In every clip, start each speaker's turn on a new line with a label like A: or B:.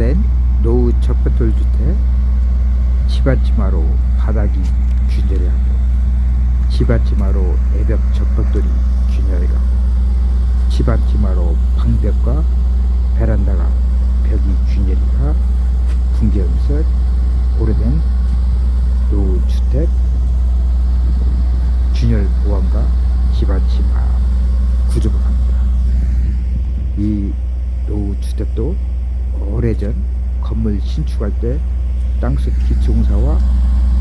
A: 오래된 노후 적폐돌주택 집안치마로 바닥이 균열하고 집안치마로 애벽 적폐돌이 균열하고 집안치마로 방벽과 베란다가 벽이 균열이가 붕괴하면서 오래된 노후 주택 균열 보완과 집안치마 구조가 합니다. 이 노후 주택도 오래전 건물 신축할 때 땅속 기초공사와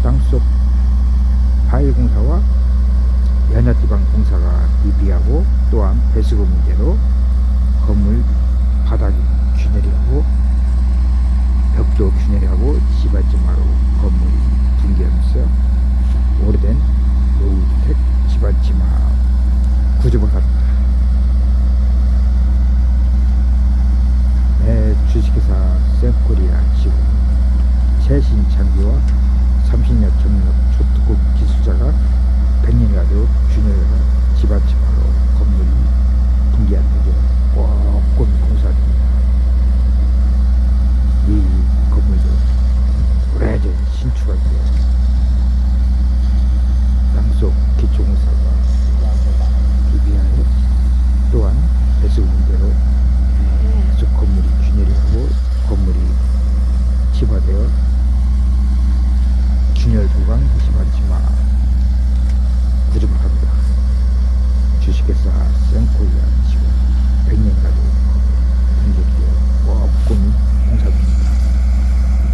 A: 땅속 파일공사와 연화지방 공사가 비비하고 또한 배수구 문제로 건물 바닥이 균열이 하고 벽도 균열이 하고 지발지 마루 You. viewer.